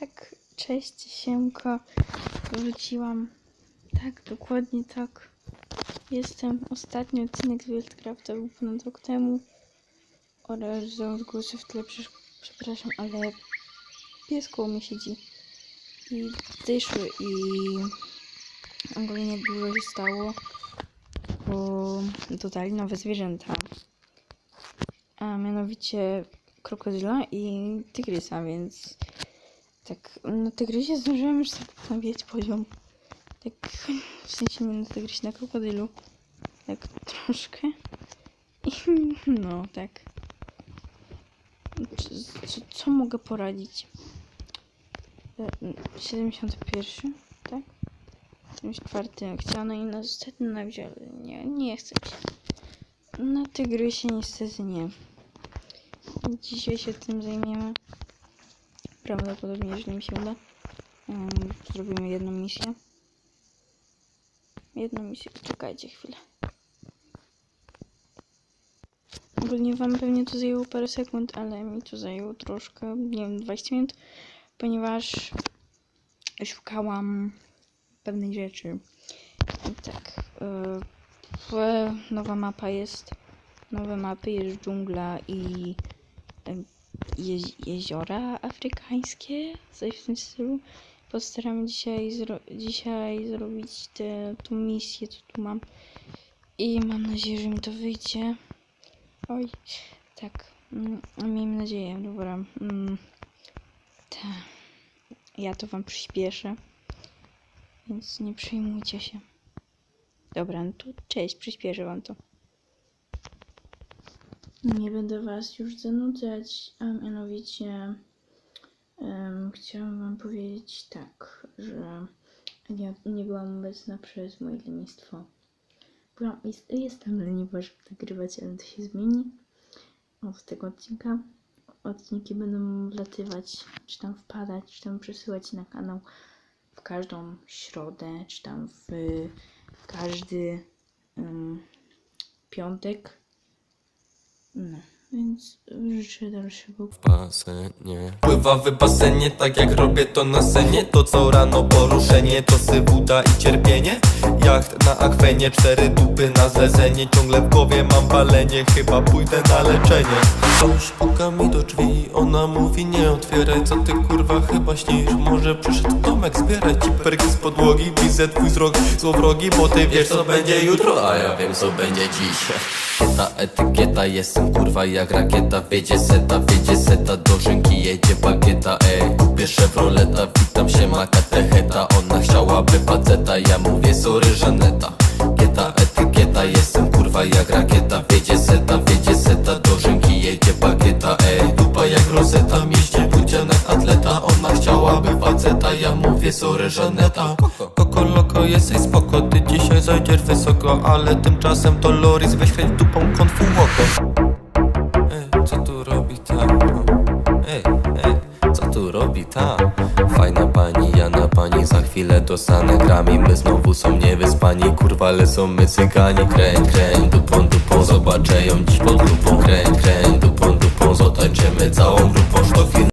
Tak, cześć, siemko. Wróciłam. Tak, dokładnie tak. Jestem. Ostatni odcinek z Wildcrafta był ponad rok temu. Oraz odgłosy w tle, przepraszam, ale pies koło mnie siedzi. I dyszły i ogólnie dużo się stało, bo dodali nowe zwierzęta. A mianowicie krokodyla i tygrysa, więc tak, na tygrysie zdążyłem już sobie nabijać poziom. Tak, w sensie na tygrysie, na krokodylu. Tak troszkę. I no, tak. Co, co, mogę poradzić? E, 71, tak? 74 chciano i na ostatnim nabić, ale nie, nie chcę się. Na tygrysie niestety nie. Dzisiaj się tym zajmiemy. Prawdopodobnie, jeżeli mi się uda. zrobimy jedną misję. Jedną misję. Czekajcie chwilę. Ogólnie wam pewnie to zajęło parę sekund, ale mi to zajęło troszkę, nie wiem, 20 minut, ponieważ szukałam pewnej rzeczy. I tak, yy, nowa mapa jest, nowe mapy, jest dżungla i em, je, jeziora afrykańskie, coś w tym stylu. Postaramy dzisiaj, zro dzisiaj zrobić tę misję, co tu mam. I mam nadzieję, że mi to wyjdzie. Oj, tak. Mm, miejmy nadzieję, dobra. Mm, ta. Ja to wam przyspieszę. Więc nie przejmujcie się. Dobra, no cześć, przyspieszę wam to. Nie będę was już zanudzać, a mianowicie em, chciałam wam powiedzieć tak, że nie, nie byłam obecna przez moje lenistwo. Byłam, jest, jestem leniwa, żeby nagrywać, ale to się zmieni od tego odcinka. Odcinki będą wlatywać, czy tam wpadać, czy tam przesyłać na kanał w każdą środę, czy tam w każdy em, piątek. No, więc życzę dalszego w basenie. Pływa w basenie, tak jak robię to na scenie. To co rano poruszenie, to sywuda i cierpienie. Jacht na akwenie, cztery dupy na zlecenie. Ciągle w głowie mam palenie, chyba pójdę na leczenie. Ktoś puka mi do drzwi, ona mówi nie otwieraj. Co ty kurwa chyba śnisz, może przyszedł domek zbierać? Ci perki z podłogi Widzę twój wzrok. Złowrogi, bo ty wiesz co będzie jutro A ja wiem co będzie dziś Ta etykieta, jestem kurwa jak rakieta Wiedzie seta, wiedzie seta, do rzęki jedzie bagieta Ej, kupię Chevroleta, witam się ma katecheta Ona chciałaby faceta, ja mówię sorry Żaneta Kieta, etykieta, jestem kurwa jak rakieta. Wiedzie seta, wiedzie seta, do rzęki jedzie bagieta Ej, dupa jak rozeta, mieście budzianek atleta. Ona chciałaby faceta, ja mówię sorry Żaneta Koko. Loko, jesteś spoko, ty dzisiaj zajdziesz wysoko Ale tymczasem to Loris, weź dupą konfu oko robi ta? Fajna pani, ja na pani za chwilę dostanę grami My znowu są niewyspani, kurwa lecą my cygani. Kręć, kręć, dupą, dupą, zobaczę ją dziś pod lupą Kręć, kręć, dupą, dupą, zotańczymy całą grupą. Sztofil